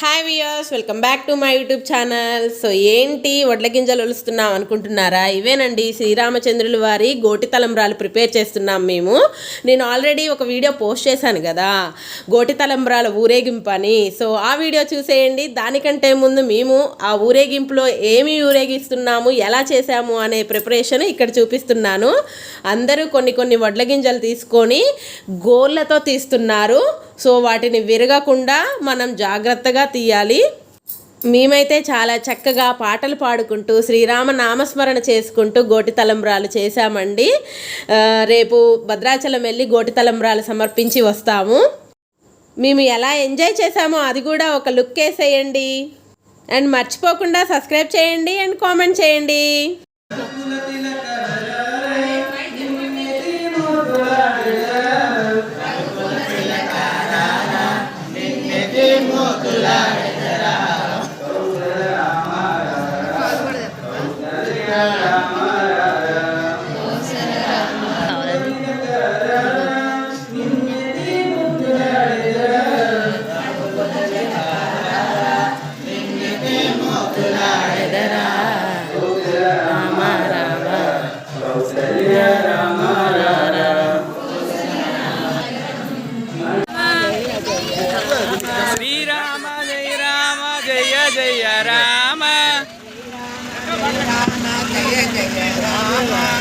Hi viewers welcome back to my YouTube channel so ఏంటి వడ్ల గింజలు ఒలుస్తున్నాం అనుకుంటున్నారా? ఇవేనండి శ్రీరామచంద్రుల వారి గోటి తలంబ్రాలు ప్రిపేర్ చేస్తున్నాం మేము. నేను ఆల్రెడీ ఒక వీడియో పోస్ట్ చేశాను కదా గోటి తలంబ్రాల ఊరేగింపు అని. సో ఆ వీడియో చూసేయండి. దానికంటే ముందు మేము ఆ ఊరేగింపులో ఏమి ఊరేగిస్తున్నాము ఎలా చేశాము అనే ప్రిపరేషన్ ఇక్కడ చూపిస్తున్నాను. అందరూ కొన్ని కొన్ని వడ్ల గింజలు తీసుకొని గోళ్ళతో తీస్తున్నారు. సో వాటిని విరగకుండా మనం జాగ్రత్తగా తీయాలి. మేమైతే చాలా చక్కగా పాటలు పాడుకుంటూ శ్రీరామ నామస్మరణ చేసుకుంటూ గోటి తలంబ్రాలు చేశామండి. రేపు భద్రాచలం వెళ్ళి గోటి తలంబ్రాలు సమర్పించి వస్తాము. మేము ఎలా ఎంజాయ్ చేసామో అది కూడా ఒక లుక్ వేసేయండి. అండ్ మర్చిపోకుండా సబ్స్క్రైబ్ చేయండి అండ్ కామెంట్ చేయండి. భక్తులాడెదరా రామ రామ కౌసల్య రామ శ్రీరామ జయ రామ.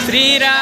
శ్రీరామ